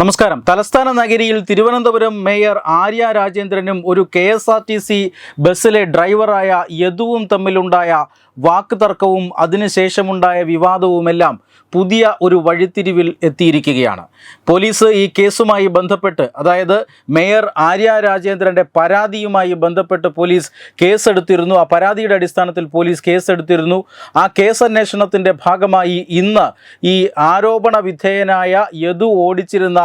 നമസ്കാരം. തലസ്ഥാന നഗരിയിൽ തിരുവനന്തപുരം മേയർ ആര്യ രാജേന്ദ്രനും ഒരു K S R T C ബസ്സിലെ ഡ്രൈവറായ യദുവും തമ്മിലുണ്ടായ വാക്കുതർക്കവും അതിനുശേഷമുണ്ടായ വിവാദവുമെല്ലാം പുതിയ ഒരു വഴിത്തിരിവിൽ എത്തിയിരിക്കുകയാണ്. പോലീസ് ഈ കേസുമായി ബന്ധപ്പെട്ട് അതായത് മേയർ ആര്യ രാജേന്ദ്രന്റെ പരാതിയുമായി ബന്ധപ്പെട്ട് പോലീസ് കേസെടുത്തിരുന്നു. ആ പരാതിയുടെ അടിസ്ഥാനത്തിൽ പോലീസ് കേസെടുത്തിരുന്നു. ആ കേസ് അന്വേഷണത്തിന്റെ ഭാഗമായി ഇന്ന് ഈ ആരോപണ വിധേയനായ യദു ഓടിച്ചിരുന്ന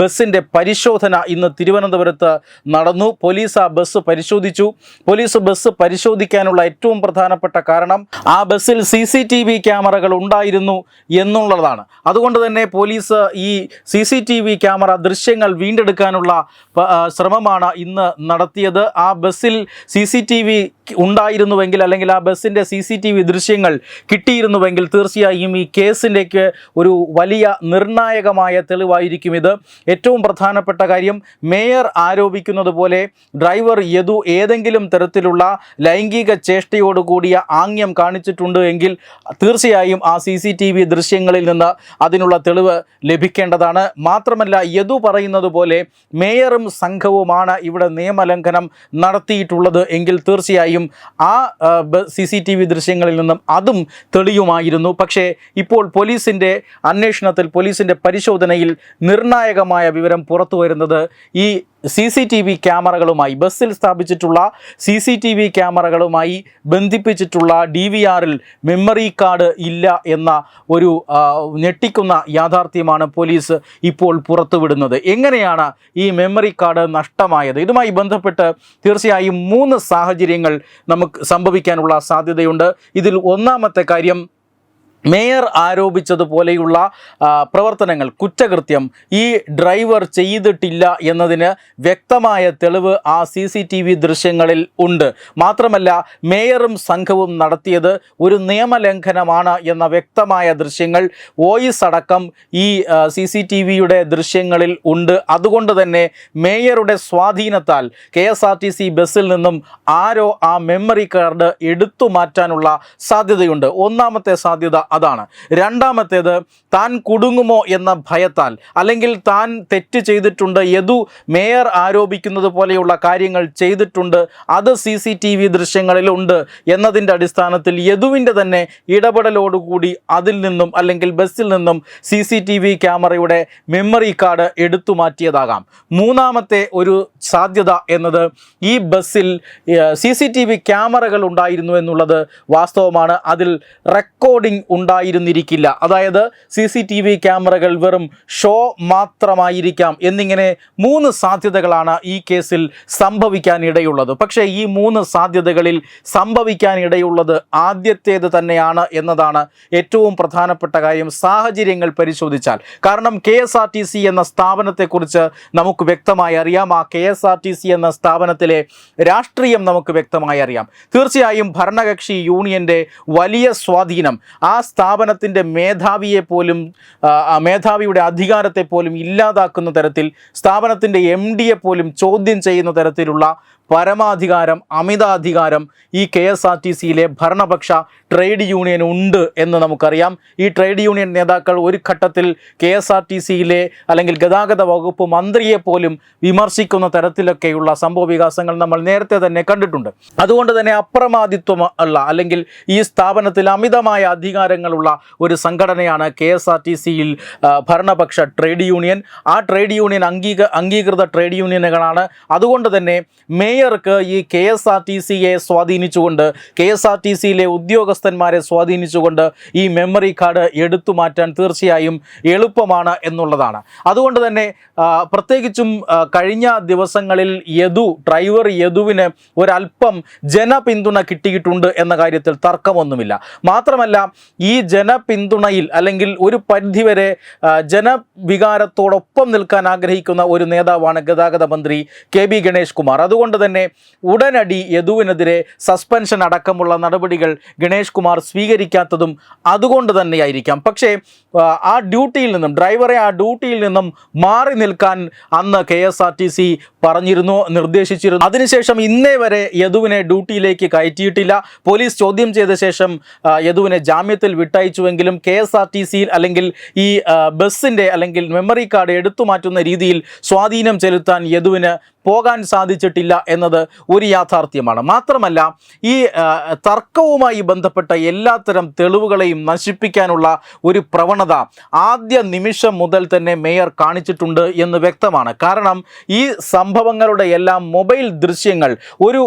ബസ്സിന്റെ പരിശോധന ഇന്ന് തിരുവനന്തപുരത്ത് നടന്നു. പോലീസ് ആ ബസ് പരിശോധിച്ചു. പോലീസ് ബസ് പരിശോധിക്കാനുള്ള ഏറ്റവും പ്രധാനപ്പെട്ട കാരണം ആ ബസ്സിൽ സി സി ടി വി ക്യാമറകൾ ഉണ്ടായിരുന്നു എന്നുള്ളതാണ്. അതുകൊണ്ട് തന്നെ പോലീസ് ഈ C C T V camera ദൃശ്യങ്ങൾ വീണ്ടെടുക്കാനുള്ള ശ്രമമാണ് ഇന്ന് നടത്തിയത്. ആ ബസ്സിൽ സി സി ടി വി ഉണ്ടായിരുന്നുവെങ്കിൽ അല്ലെങ്കിൽ ആ ബസ്സിന്റെ സി സി ടി വി ദൃശ്യങ്ങൾ കിട്ടിയിരുന്നുവെങ്കിൽ തീർച്ചയായും ഈ കേസിന്റെക്ക് ഒരു വലിയ നിർണായകമായ തെളിവായിരിക്കും ഇത്. ഏറ്റവും പ്രധാനപ്പെട്ട കാര്യം മേയർ ആരോപിക്കുന്നത് പോലെ ഡ്രൈവർ യദു ഏതെങ്കിലും തരത്തിലുള്ള ലൈംഗിക ചേഷ്ടയോടുകൂടിയ ആംഗ്യം കാണിച്ചിട്ടുണ്ട് എങ്കിൽ തീർച്ചയായും ആ സി ദൃശ്യങ്ങളിൽ നിന്ന് അതിനുള്ള തെളിവ് ലഭിക്കേണ്ടതാണ്. മാത്രമല്ല യദു പറയുന്നത് പോലെ മേയറും സംഘവുമാണ് ഇവിടെ നിയമലംഘനം നടത്തിയിട്ടുള്ളത് എങ്കിൽ തീർച്ചയായും ആ സി സി ടി വി ദൃശ്യങ്ങളിൽ നിന്നും അതും തെളിയുമായിരുന്നു. പക്ഷേ ഇപ്പോൾ പോലീസിന്റെ അന്വേഷണത്തിൽ പോലീസിന്റെ പരിശോധനയിൽ നിർണായകമായ വിവരം പുറത്തു വരുന്നത് ഈ സി സി ടി വി ക്യാമറകളുമായി ബസ്സിൽ സ്ഥാപിച്ചിട്ടുള്ള സി സി ടി വി ക്യാമറകളുമായി ബന്ധിപ്പിച്ചിട്ടുള്ള ഡി വി ആറിൽ മെമ്മറി കാർഡ് ഇല്ല എന്ന ഒരു ഞെട്ടിക്കുന്ന യാഥാർത്ഥ്യമാണ് പോലീസ് ഇപ്പോൾ പുറത്തുവിടുന്നത്. എങ്ങനെയാണ് ഈ മെമ്മറി കാർഡ് നഷ്ടമായത്? ഇതുമായി ബന്ധപ്പെട്ട് തീർച്ചയായും മൂന്ന് സാഹചര്യങ്ങൾ നമുക്ക് സംഭവിക്കാനുള്ള സാധ്യതയുണ്ട്. ഇതിൽ ഒന്നാമത്തെ കാര്യം മേയർ ആരോപിച്ചതുപോലെയുള്ള പ്രവർത്തനങ്ങൾ കുറ്റകൃത്യം ഈ ഡ്രൈവർ ചെയ്തിട്ടില്ല എന്നതിന് വ്യക്തമായ തെളിവ് ആ സി സി ടി വി ദൃശ്യങ്ങളിൽ ഉണ്ട്. മാത്രമല്ല മേയറും സംഘവും നടത്തിയത് ഒരു നിയമലംഘനമാണ് എന്ന വ്യക്തമായ ദൃശ്യങ്ങൾ വോയിസ് അടക്കം ഈ സി സി ടി വിയുടെ ദൃശ്യങ്ങളിൽ ഉണ്ട്. അതുകൊണ്ട് തന്നെ മേയറുടെ സ്വാധീനത്താൽ K S R T C ബസ്സിൽ നിന്നും ആരോ ആ മെമ്മറി കാർഡ് എടുത്തു മാറ്റാനുള്ള സാധ്യതയുണ്ട്. ഒന്നാമത്തെ സാധ്യത അതാണ്. രണ്ടാമത്തേത് താൻ കുടുങ്ങുമോ എന്ന ഭയത്താൽ അല്ലെങ്കിൽ താൻ തെറ്റ് ചെയ്തിട്ടുണ്ട് യദു മേയർ ആരോപിക്കുന്നത് പോലെയുള്ള കാര്യങ്ങൾ ചെയ്തിട്ടുണ്ട് അത് സി സി ടി വി ദൃശ്യങ്ങളിലുണ്ട് എന്നതിന്റെ അടിസ്ഥാനത്തിൽ യദുവിന്റെ തന്നെ ഇടപെടലോടുകൂടി അതിൽ നിന്നും അല്ലെങ്കിൽ ബസ്സിൽ നിന്നും സി സി ടി വി ക്യാമറയുടെ മെമ്മറി കാർഡ് എടുത്തു മാറ്റിയതാകാം. മൂന്നാമത്തെ ഒരു സാധ്യത എന്നത് ഈ ബസ്സിൽ സി സി ടി വി ക്യാമറകൾ ഉണ്ടായിരുന്നു എന്നുള്ളത് വാസ്തവമാണ്. അതിൽ റെക്കോർഡിംഗ് ഉണ്ടായിരുന്നിരിക്കില്ല. അതായത് സി സി ടി വി ക്യാമറകൾ വെറും ഷോ മാത്രമായിരിക്കാം എന്നിങ്ങനെ മൂന്ന് സാധ്യതകളാണ് ഈ കേസിൽ സംഭവിക്കാനിടയുള്ളത്. പക്ഷേ ഈ മൂന്ന് സാധ്യതകളിൽ സംഭവിക്കാനിടയുള്ളത് ആദ്യത്തേത് തന്നെയാണ് എന്നതാണ് ഏറ്റവും പ്രധാനപ്പെട്ട കാര്യം സാഹചര്യങ്ങൾ പരിശോധിച്ചാൽ. കാരണം K S R T C എന്ന സ്ഥാപനത്തെക്കുറിച്ച് നമുക്ക് വ്യക്തമായി അറിയാം. ആ K S R T C എന്ന സ്ഥാപനത്തിലെ രാഷ്ട്രീയം നമുക്ക് വ്യക്തമായി അറിയാം. തീർച്ചയായും ഭരണകക്ഷി യൂണിയന്റെ വലിയ സ്വാധീനം ആ സ്ഥാപനത്തിന്റെ മേധാവിയെ പോലും മേധാവിയുടെ അധികാരത്തെ പോലും ഇല്ലാതാക്കുന്ന തരത്തിൽ സ്ഥാപനത്തിന്റെ എം ഡിയെ പോലും ചോദ്യം ചെയ്യുന്ന തരത്തിലുള്ള പരമാധികാരം അമിതാധികാരം ഈ കെ എസ് ആർ ടി സിയിലെ ഭരണപക്ഷ ട്രേഡ് യൂണിയൻ ഉണ്ട് എന്ന് നമുക്കറിയാം. ഈ ട്രേഡ് യൂണിയൻ നേതാക്കൾ ഒരു ഘട്ടത്തിൽ കെ എസ് ആർ ടി സിയിലെ അല്ലെങ്കിൽ ഗതാഗത വകുപ്പ് മന്ത്രിയെ പോലും വിമർശിക്കുന്ന തരത്തിലൊക്കെയുള്ള സംഭവ വികാസങ്ങൾ നമ്മൾ നേരത്തെ തന്നെ കണ്ടിട്ടുണ്ട്. അതുകൊണ്ട് തന്നെ അപ്രമാദിത്വം ഉള്ള അല്ലെങ്കിൽ ഈ സ്ഥാപനത്തിൽ അമിതമായ അധികാരങ്ങളുള്ള ഒരു സംഘടനയാണ് കെ എസ് ആർ ടി സിയിൽ ഭരണപക്ഷ ട്രേഡ് യൂണിയൻ. ആ ട്രേഡ് യൂണിയൻ അംഗീക അംഗീകൃത ട്രേഡ് യൂണിയനുകളാണ്. അതുകൊണ്ട് തന്നെ മേയർക്ക് ഈ കെ എസ് ആർ ടി സിയെ സ്വാധീനിച്ചുകൊണ്ട് കെ എസ് ആർ ടി സിയിലെ ഉദ്യോഗസ്ഥന്മാരെ സ്വാധീനിച്ചുകൊണ്ട് ഈ മെമ്മറി കാർഡ് എടുത്തു മാറ്റാൻ തീർച്ചയായും എളുപ്പമാണ് എന്നുള്ളതാണ്. അതുകൊണ്ട് തന്നെ പ്രത്യേകിച്ചും കഴിഞ്ഞ ദിവസങ്ങളിൽ യദു ഡ്രൈവർ യദുവിന് ഒരല്പം ജനപിന്തുണ കിട്ടിയിട്ടുണ്ട് എന്ന കാര്യത്തിൽ തർക്കമൊന്നുമില്ല. മാത്രമല്ല ഈ ജനപിന്തുണയിൽ അല്ലെങ്കിൽ ഒരു പരിധിവരെ ജനവികാരത്തോടൊപ്പം നിൽക്കാൻ ആഗ്രഹിക്കുന്ന ഒരു നേതാവാണ് ഗതാഗത മന്ത്രി കെ ബി ഗണേഷ് കുമാർ. അതുകൊണ്ട് തന്നെ ഉടനടി യദുവിനെതിരെ സസ്പെൻഷൻ അടക്കമുള്ള നടപടികൾ ഗണേഷ് കുമാർ സ്വീകരിക്കാത്തതും അതുകൊണ്ട് തന്നെയായിരിക്കാം. പക്ഷേ ആ, ഡ്യൂട്ടിയിൽ നിന്നും ഡ്രൈവറെ ആ ഡ്യൂട്ടിയിൽ നിന്നും മാറി നിൽക്കാൻ അന്ന് K S R T C പറഞ്ഞിരുന്നു നിർദ്ദേശിച്ചിരുന്നു. അതിനുശേഷം ഇന്നേ വരെ യദുവിനെ ഡ്യൂട്ടിയിലേക്ക് കയറ്റിയിട്ടില്ല. പോലീസ് ചോദ്യം ചെയ്ത ശേഷം യദുവിനെ ജാമ്യത്തിൽ വിട്ടയച്ചുവെങ്കിലും കെ എസ് ആർ ടി സിയിൽ അല്ലെങ്കിൽ ഈ ബസ്സിന്റെ അല്ലെങ്കിൽ മെമ്മറി കാർഡ് എടുത്തു മാറ്റുന്ന രീതിയിൽ സ്വാധീനം ചെലുത്താൻ യദുവിന് പോകാൻ സാധിച്ചിട്ടില്ല എന്നത് ഒരു യാഥാർത്ഥ്യമാണ്. മാത്രമല്ല ഈ തർക്കവുമായി ബന്ധപ്പെട്ട എല്ലാത്തരം തെളിവുകളെയും നശിപ്പിക്കാനുള്ള ഒരു പ്രവണത ആദ്യ നിമിഷം മുതൽ തന്നെ മേയർ കാണിച്ചിട്ടുണ്ട് എന്ന് വ്യക്തമാണ്. കാരണം ഈ സംഭവങ്ങളുടെ എല്ലാം മൊബൈൽ ദൃശ്യങ്ങൾ ഒരു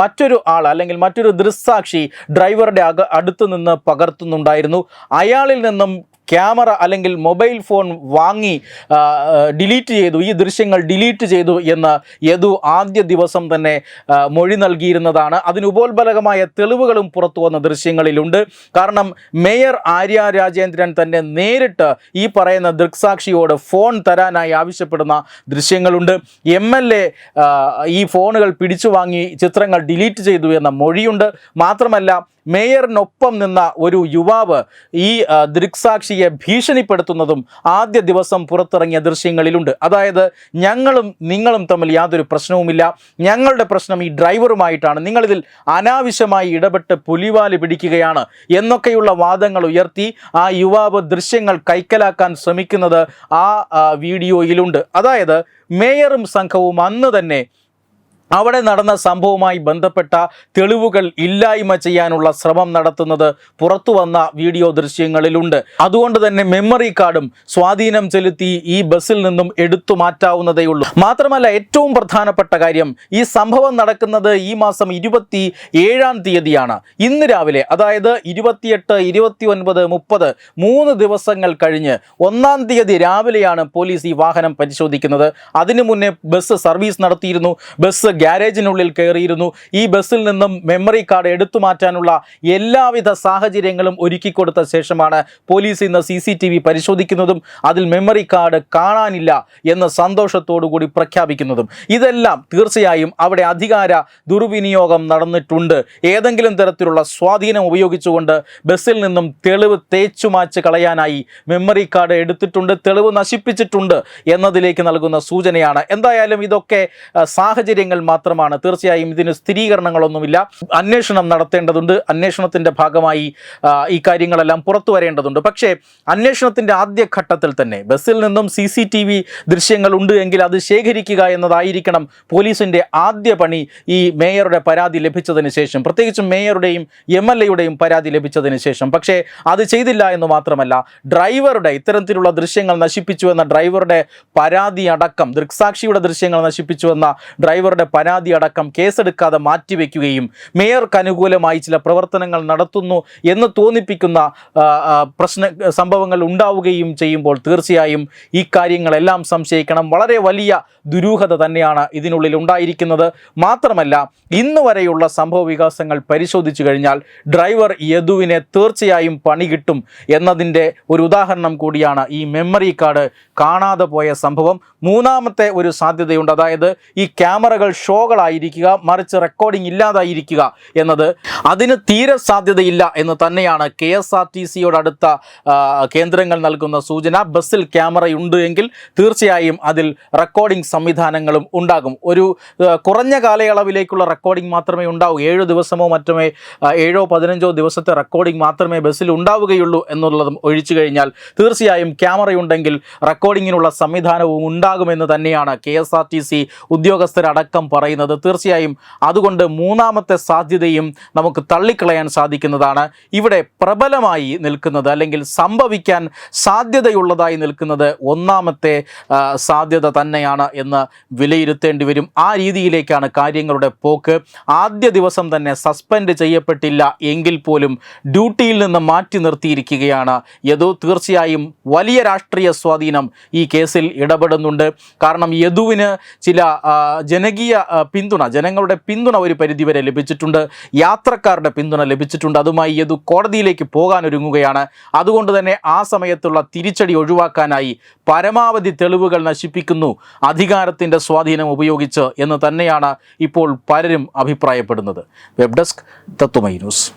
മറ്റൊരു ആൾ അല്ലെങ്കിൽ മറ്റൊരു ദൃക്സാക്ഷി ഡ്രൈവറുടെ അടുത്ത് നിന്ന് പകർത്തുന്നുണ്ടായിരുന്നു. അയാളിൽ നിന്നും ക്യാമറ അല്ലെങ്കിൽ മൊബൈൽ ഫോൺ വാങ്ങി ഡിലീറ്റ് ചെയ്തു ഈ ദൃശ്യങ്ങൾ ഡിലീറ്റ് ചെയ്തു എന്ന് യദു ആദ്യ ദിവസം തന്നെ മൊഴി നൽകിയിരുന്നതാണ്. അതിനുപോത്ബലകമായ തെളിവുകളും പുറത്തു വന്ന ദൃശ്യങ്ങളിലുണ്ട്. കാരണം മേയർ ആര്യ രാജേന്ദ്രൻ തന്നെ നേരിട്ട് ഈ പറയുന്ന ദൃക്സാക്ഷിയോട് ഫോൺ തരാനായി ആവശ്യപ്പെടുന്ന ദൃശ്യങ്ങളുണ്ട്. എം എൽ എ ഈ ഫോണുകൾ പിടിച്ചു വാങ്ങി ചിത്രങ്ങൾ ഡിലീറ്റ് ചെയ്തു എന്ന മൊഴിയുണ്ട്. മാത്രമല്ല മേയറിനൊപ്പം നിന്ന ഒരു യുവാവ് ഈ ആ, ദൃക്സാക്ഷിയെ ഭീഷണിപ്പെടുത്തുന്നതും ആദ്യ ദിവസം പുറത്തിറങ്ങിയ ദൃശ്യങ്ങളിലുണ്ട്. അതായത് ഞങ്ങളും നിങ്ങളും തമ്മിൽ യാതൊരു പ്രശ്നവുമില്ല. ഞങ്ങളുടെ പ്രശ്നം ഈ ഡ്രൈവറുമായിട്ടാണ്. നിങ്ങളിതിൽ അനാവശ്യമായി ഇടപെട്ട് പുലിവാൽ പിടിക്കുകയാണ് എന്നൊക്കെയുള്ള വാദങ്ങൾ ഉയർത്തി ആ യുവാവ് ദൃശ്യങ്ങൾ കൈക്കലാക്കാൻ ശ്രമിക്കുന്നത് ആ, വീഡിയോയിലുണ്ട്. അതായത് മേയറും സംഘവും അന്ന് തന്നെ അവിടെ നടന്ന സംഭവവുമായി ബന്ധപ്പെട്ട തെളിവുകൾ ഇല്ലായ്മ ചെയ്യാനുള്ള ശ്രമം നടത്തുന്നത് പുറത്തു വന്ന വീഡിയോ ദൃശ്യങ്ങളിലുണ്ട്. അതുകൊണ്ട് തന്നെ മെമ്മറി കാർഡും സ്വാധീനം ചെലുത്തി ഈ ബസ്സിൽ നിന്നും എടുത്തു മാറ്റാവുന്നതേ ഉള്ളൂ. മാത്രമല്ല ഏറ്റവും പ്രധാനപ്പെട്ട കാര്യം ഈ സംഭവം നടക്കുന്നത് ഈ മാസം ഇരുപത്തി ഏഴാം തീയതിയാണ്. ഇന്ന് രാവിലെ അതായത് ഇരുപത്തിയെട്ട് ഇരുപത്തി ഒൻപത് മുപ്പത് മൂന്ന് ദിവസങ്ങൾ കഴിഞ്ഞ് ഒന്നാം തീയതി രാവിലെയാണ് പോലീസ് ഈ വാഹനം പരിശോധിക്കുന്നത്. അതിനു മുന്നേ ബസ് സർവീസ് നടത്തിയിരുന്നു. ബസ് ഗ്യാരേജിനുള്ളിൽ കയറിയിരുന്നു. ഈ ബസ്സിൽ നിന്നും മെമ്മറി കാർഡ് എടുത്തു മാറ്റാനുള്ള എല്ലാവിധ സാഹചര്യങ്ങളും ഒരുക്കി കൊടുത്ത ശേഷമാണ് പോലീസ് ഇന്ന് സി സി ടി വി പരിശോധിക്കുന്നതും അതിൽ മെമ്മറി കാർഡ് കാണാനില്ല എന്ന സന്തോഷത്തോടുകൂടി പ്രഖ്യാപിക്കുന്നതും. ഇതെല്ലാം തീർച്ചയായും അവിടെ അധികാര ദുർവിനിയോഗം നടന്നിട്ടുണ്ട്. ഏതെങ്കിലും തരത്തിലുള്ള സ്വാധീനം ഉപയോഗിച്ചുകൊണ്ട് ബസ്സിൽ നിന്നും തെളിവ് തേച്ചു മാച്ച് കളയാനായി മെമ്മറി കാർഡ് എടുത്തിട്ടുണ്ട് തെളിവ് നശിപ്പിച്ചിട്ടുണ്ട് എന്നതിലേക്ക് നൽകുന്ന സൂചനയാണ്. എന്തായാലും ഇതൊക്കെ സാഹചര്യങ്ങൾ മാത്രമാണ്. തീർച്ചയായും ഇതിന് സ്ഥിരീകരണങ്ങളൊന്നുമില്ല. അന്വേഷണം നടത്തേണ്ടതുണ്ട്. അന്വേഷണത്തിന്റെ ഭാഗമായി ഈ കാര്യങ്ങളെല്ലാം പുറത്തു വരേണ്ടതുണ്ട്. പക്ഷേ അന്വേഷണത്തിന്റെ ആദ്യ ഘട്ടത്തിൽ തന്നെ ബസ്സിൽ നിന്നും സി സി ടി വി ദൃശ്യങ്ങൾ ഉണ്ട് എങ്കിൽ അത് ശേഖരിക്കുക എന്നതായിരിക്കണം പോലീസിന്റെ ആദ്യ പണി ഈ മേയറുടെ പരാതി ലഭിച്ചതിന് ശേഷം. പ്രത്യേകിച്ചും മേയറുടെയും എം എൽ എയുടെയും പരാതി ലഭിച്ചതിന് ശേഷം. പക്ഷേ അത് ചെയ്തില്ല എന്ന് മാത്രമല്ല ഡ്രൈവറുടെ ഇത്തരത്തിലുള്ള ദൃശ്യങ്ങൾ നശിപ്പിച്ചു എന്ന ഡ്രൈവറുടെ പരാതി അടക്കം ദൃക്സാക്ഷിയുടെ ദൃശ്യങ്ങൾ നശിപ്പിച്ചു എന്ന ഡ്രൈവറുടെ പരാതി അടക്കം കേസെടുക്കാതെ മാറ്റിവെക്കുകയും മേയർക്ക് അനുകൂലമായി ചില പ്രവർത്തനങ്ങൾ നടത്തുന്നു എന്ന് തോന്നിപ്പിക്കുന്ന പ്രശ്ന സംഭവങ്ങൾ ഉണ്ടാവുകയും ചെയ്യുമ്പോൾ തീർച്ചയായും ഈ കാര്യങ്ങളെല്ലാം സംശയിക്കണം. വളരെ വലിയ ദുരൂഹത തന്നെയാണ് ഇതിനുള്ളിൽ ഉണ്ടായിരിക്കുന്നത്. മാത്രമല്ല ഇന്ന് വരെയുള്ള സംഭവ വികാസങ്ങൾ പരിശോധിച്ചു കഴിഞ്ഞാൽ ഡ്രൈവർ യദുവിനെ തീർച്ചയായും പണി കിട്ടും എന്നതിന്റെ ഒരു ഉദാഹരണം കൂടിയാണ് ഈ മെമ്മറി കാർഡ് കാണാതെ പോയ സംഭവം. മൂന്നാമത്തെ ഒരു സാധ്യതയുണ്ട്. അതായത് ഈ ക്യാമറകൾ ഷോകളായിരിക്കുക മറിച്ച് റെക്കോർഡിംഗ് ഇല്ലാതായിരിക്കുക എന്നത് അതിന് തീരെ സാധ്യതയില്ല എന്ന് തന്നെയാണ് കെ എസ് ആർ ടി സിയോടടുത്ത അടുത്ത കേന്ദ്രങ്ങൾ നൽകുന്ന സൂചന. ബസ്സിൽ ക്യാമറയുണ്ട് എങ്കിൽ തീർച്ചയായും അതിൽ റെക്കോർഡിംഗ് സംവിധാനങ്ങളും ഉണ്ടാകും. ഒരു കുറഞ്ഞ കാലയളവിലേക്കുള്ള റെക്കോർഡിംഗ് മാത്രമേ ഉണ്ടാവൂ. ഏഴ് ദിവസമോ മറ്റുമേ ഏഴോ പതിനഞ്ചോ ദിവസത്തെ റെക്കോർഡിംഗ് മാത്രമേ ബസ്സിൽ ഉണ്ടാവുകയുള്ളൂ എന്നുള്ളതും ഒഴിച്ചു കഴിഞ്ഞാൽ തീർച്ചയായും ക്യാമറയുണ്ടെങ്കിൽ റെക്കോർഡിങ്ങിനുള്ള സംവിധാനവും ഉണ്ടാകുമെന്ന് തന്നെയാണ് K S R T C ഉദ്യോഗസ്ഥരടക്കം പറയുന്നത് തീർച്ചയായും അതുകൊണ്ട് മൂന്നാമത്തെ സാധ്യതയും നമുക്ക് തള്ളിക്കളയാൻ സാധിക്കുന്നതാണ്. ഇവിടെ പ്രബലമായി നിൽക്കുന്നത് അല്ലെങ്കിൽ സംഭവിക്കാൻ സാധ്യതയുള്ളതായി നിൽക്കുന്നത് ഒന്നാമത്തെ സാധ്യത തന്നെയാണ് എന്ന് വിലയിരുത്തേണ്ടി വരും. ആ രീതിയിലേക്കാണ് കാര്യങ്ങളുടെ പോക്ക്. ആദ്യ ദിവസം തന്നെ സസ്പെൻഡ് ചെയ്യപ്പെട്ടില്ല എങ്കിൽ പോലും ഡ്യൂട്ടിയിൽ നിന്ന് മാറ്റി നിർത്തിയിരിക്കുകയാണ്. യദു തീർച്ചയായും വലിയ രാഷ്ട്രീയ സ്വാധീനം ഈ കേസിൽ ഇടപെടുന്നുണ്ട്. കാരണം യദുവിന് ചില ജനകീയ പിന്തുണ ജനങ്ങളുടെ പിന്തുണ ഒരു പരിധിവരെ ലഭിച്ചിട്ടുണ്ട്. യാത്രക്കാരുടെ പിന്തുണ ലഭിച്ചിട്ടുണ്ട്. അതുമായി യദു കോടതിയിലേക്ക് പോകാൻ ഒരുങ്ങുകയാണ് അതുകൊണ്ട് തന്നെ ആ സമയത്തുള്ള തിരിച്ചടി ഒഴിവാക്കാനായി പരമാവധി തെളിവുകൾ നശിപ്പിക്കുന്നു. അധികാരത്തിന്റെ സ്വാധീനം ഉപയോഗിച്ച് എന്ന് തന്നെയാണ് ഇപ്പോൾ പലരും അഭിപ്രായപ്പെടുന്നത്. Web desk Tatwamayi news.